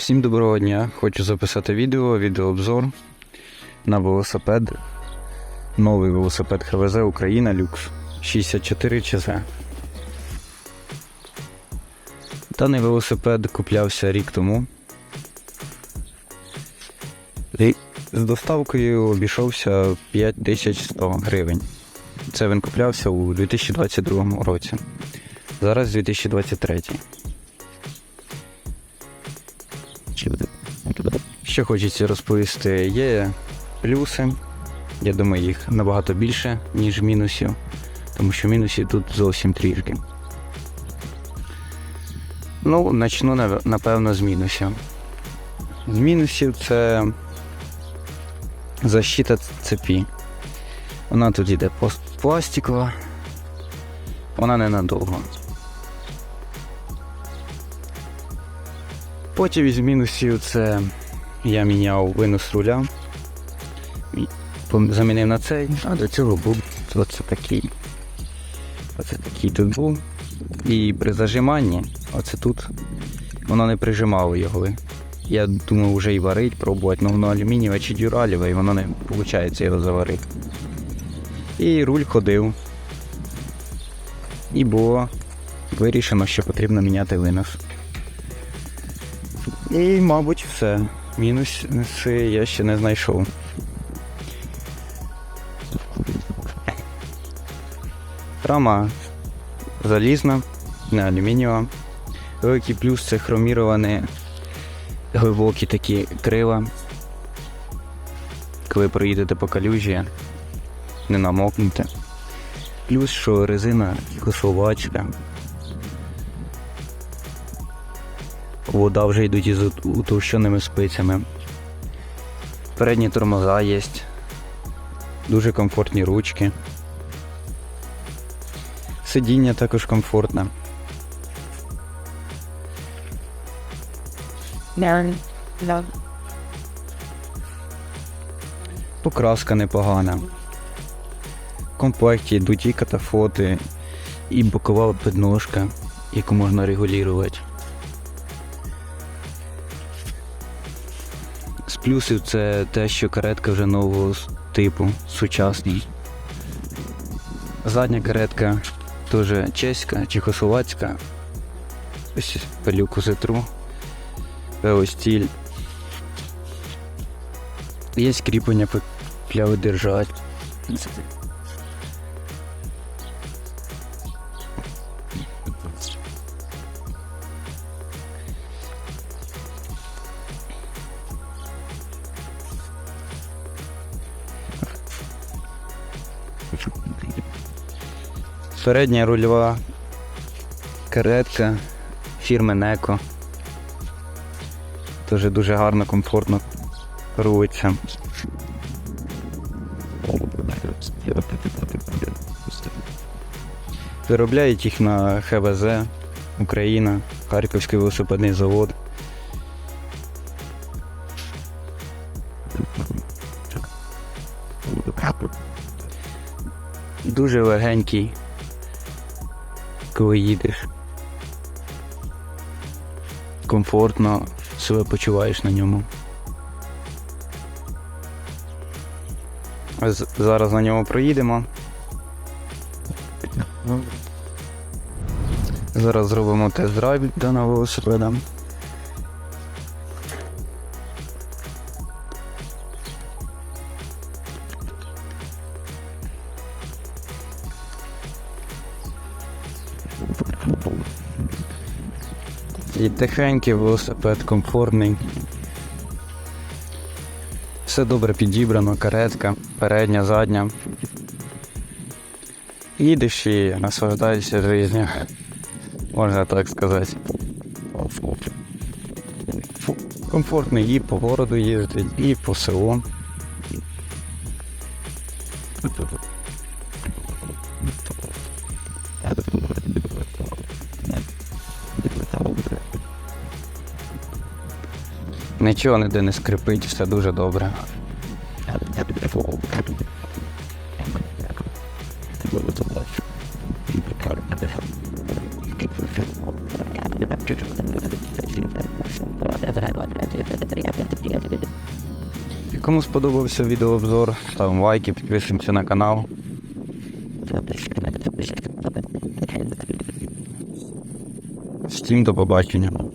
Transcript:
Всім доброго дня! Хочу записати відео, відеообзор на велосипед. Новий велосипед ХВЗ Україна Люкс 64 ЧЗ. Даний велосипед куплявся рік тому. І з доставкою обійшовся 5100 гривень. Це він куплявся у 2022 році. Зараз 2023. Що хочеться розповісти, є плюси. Я думаю, їх набагато більше, ніж мінусів, тому що мінусів тут зовсім трішки. Ну, начну напевно з мінусів. З мінусів це защита цепі. Вона тут йде пластикова, вона ненадовго. Потім із мінусів це я міняв винос руля. Замінив на цей, а до цього був оце такий. Оце такий тут був. І при зажиманні, оце тут, воно не прижимало його. Я думав вже і варить, пробувати, але воно алюмінієве чи дюраліве, і воно не виходить його заварити. І руль ходив. І було вирішено, що потрібно міняти винос. І, мабуть, все. Мінуси я ще не знайшов. Рама залізна, не алюмінієва. Великий плюс це хроміровані глибокі такі крила. Коли проїдете по калюжі, не намокнете. Плюс, що резина косовачка. Вода вже йдуть із ут- утовщеними спицями. Передні тормоза є. Дуже комфортні ручки. Сидіння також комфортне. Покраска непогана. В комплекті йдуть і катафоти, і бокова підножка, яку можна регулювати. Плюсів це те, що каретка вже нового типу, сучасний. Задня каретка теж чеська, чехословацька. Ось пилюку зитру. Велостіль. Є скріплення пляви держать. Передня рульова каретка фірми Неко. Теж дуже гарно, комфортно рулиться. Виробляють їх на ХВЗ, Україна, Харківський велосипедний завод. Дуже легенький, коли їдеш. Комфортно себе почуваєш на ньому. Зараз на ньому проїдемо. Зараз зробимо тест-драйв даного велосипеда. І тихенький велосипед, комфортний. Все добре підібрано, каретка, передня, задня. Їдеш і наслаждаєшся життю. Можна так сказати. Комфортно і по городу їздить, і по селу. Нічого ніде не скрипить, все дуже добре. Кому сподобався відеообзор, ставимо лайки, підписуємося на канал. Всім до побачення.